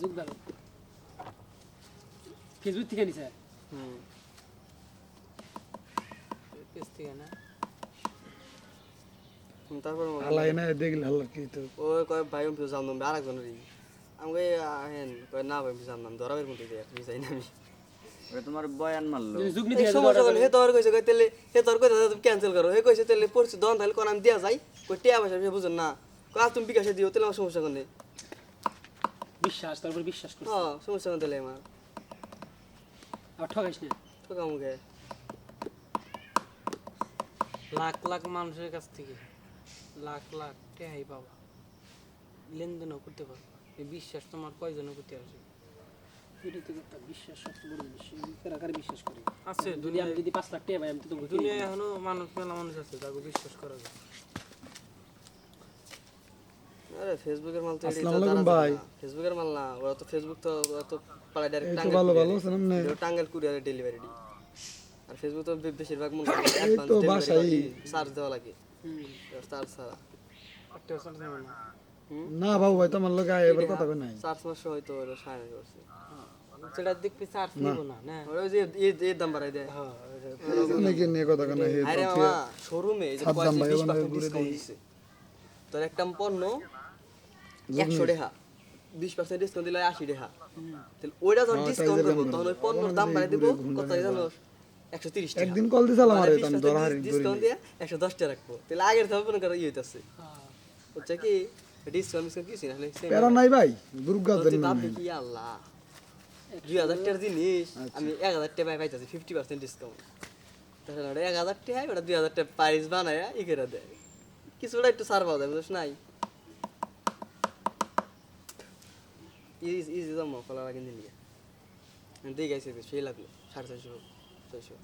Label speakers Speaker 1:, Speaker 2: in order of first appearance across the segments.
Speaker 1: Facebook দেখো Facebook থেকে নিছে।
Speaker 2: হুম। পেজ থেকে না। তারপর
Speaker 3: দেখলে হাল্লা কি তো
Speaker 2: ওই কয় ভাই আমি ফিরে জানতাম আর আমি কই হেন কয় না ভাই জানতাম ধরাবের মধ্যে দিয়ে আমি যাই না আমি।
Speaker 4: তোমার বয়ান মারলো।
Speaker 2: সমস্যা হে তোর কইছে কই তেলে হে তোর কইছে তুমি ক্যান্সেল করো। হে কইছে তেলে পড়ছি দন তাহলে কোন আমি দিয়া যাই। কই টিয়া পয়সা বুঝুন না। কই তুমি বিকাশে দিও তাহলে আমার সমস্যা কোন
Speaker 1: বিশ্বাস তারপর বিশ্বাস করছি।
Speaker 2: হ্যাঁ সমস্যা তাহলে আমার।
Speaker 1: আর ঠকাইস না।
Speaker 2: তো কামুকে
Speaker 5: লাখ লাখ মানুষের কাছ থেকে লাখ লাখ টেহাই পাবা। লেনদেনও করতে পারবা। এই বিশ্বাস তোমার কয়জনে করতে আসে
Speaker 1: এটাই তো একটা বিশ্বাস সবচেয়ে বড় জিনিস কারাকারে বিশ্বাস করি?
Speaker 5: আছে দুনিয়ায়
Speaker 1: যদি পাঁচ লাখ টাকা পাই আমি তো
Speaker 5: দুনিয়ায় এখনও মানুষ মেলা মানুষ আছে তাকে বিশ্বাস করা যায়।
Speaker 2: আরে ফেসবুকের মাল তো
Speaker 3: আসসালামু আলাইকুম ভাই।
Speaker 2: ফেসবুকের মাল না ওরা তো ফেসবুক তো ওরা তো পাড়ায় ডাইরেক্ট
Speaker 3: তো
Speaker 2: টাঙ্গেল
Speaker 3: ভালো ভালো। আছেন আপনি?
Speaker 2: এটা টাঙ্গেল কুরিয়ারে ডেলিভারি দিই আর ফেসবুক তো বেশিরভাগ মনে করেন
Speaker 3: এই তো
Speaker 2: অ্যাডভান্স চার্জ দেওয়া লাগে। চার্জ ছাড়া।
Speaker 5: না?
Speaker 3: না বাবু ভাই তোমার লোক এবার কথা কই নাই।
Speaker 2: চার্জ মাসে হয়তো ওরা সাড়ে করছে।
Speaker 5: চার্জ নিব না না?
Speaker 2: ওরা যে দাম বাড়াই দেয়।
Speaker 5: হ্যাঁ
Speaker 3: নিয়ে কথা কই
Speaker 2: আরে যে পার্সেন্ট ডিসকাউন্ট। তোর একটা পণ্য একশো টাকা বিশ পার্সেন্ট ডিসকাউন্ট দিলে আশি টাকা তাহলে ওইটা যখন
Speaker 3: হ্যাঁ,
Speaker 2: ডিসকাউন্ট করব তখন ওই পণ্যর দাম বাড়াই দিব। কত জানো? একশো তিরিশ টাকা।
Speaker 3: একদিন কল দিছিলাম আরে
Speaker 2: ডিসকাউন্ট দিয়ে একশো দশ টাকা রাখব। তাহলে আগের মনে করো ইয়ে হইতেছে। কি ডিসকাউন্ট ডিসকাউন্ট কিছু না
Speaker 3: প্যারা নাই ভাই
Speaker 2: তো কি আল্লাহ। দুই হাজার টাকার জিনিস আমি এক হাজার টাকা পাইতেছি ফিফটি পার্সেন্ট ডিসকাউন্ট তাহলে এক হাজার টাকা ওটা দুই হাজার টাকা প্রাইস বানায় ই করে দেয়। কিছুটা একটু সার পাওয়া যায় বুঝছ নাই? ইজি ইজি জমা কলার আগে নিয়ে দিয়ে গেছে সেই লাগল সাড়ে ছয়শো ছয়শো।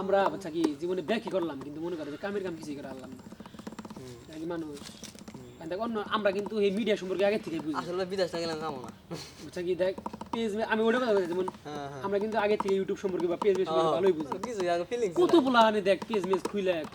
Speaker 1: আমরা বাচ্চা কি জীবনে ব্যাকই করলাম কিন্তু মনে করে কামের কাম কিছুই করে আনলাম না। মানুষ দেখ অন্য আমরা কিন্তু এই মিডিয়া সম্পর্কে আগে থেকে বুঝি।
Speaker 2: আসলে বিদেশ না গেলাম কামো না।
Speaker 1: বুঝছা কি দেখ পেজ আমি ওটা কথা বলছি যেমন
Speaker 2: হ্যাঁ হ্যাঁ।
Speaker 1: আমরা কিন্তু আগে থেকে ইউটিউব সম্পর্কে বা পেজ সম্পর্কে ভালোই বুঝি। কত বলা আনে দেখ পেজ মেজ খুলে কি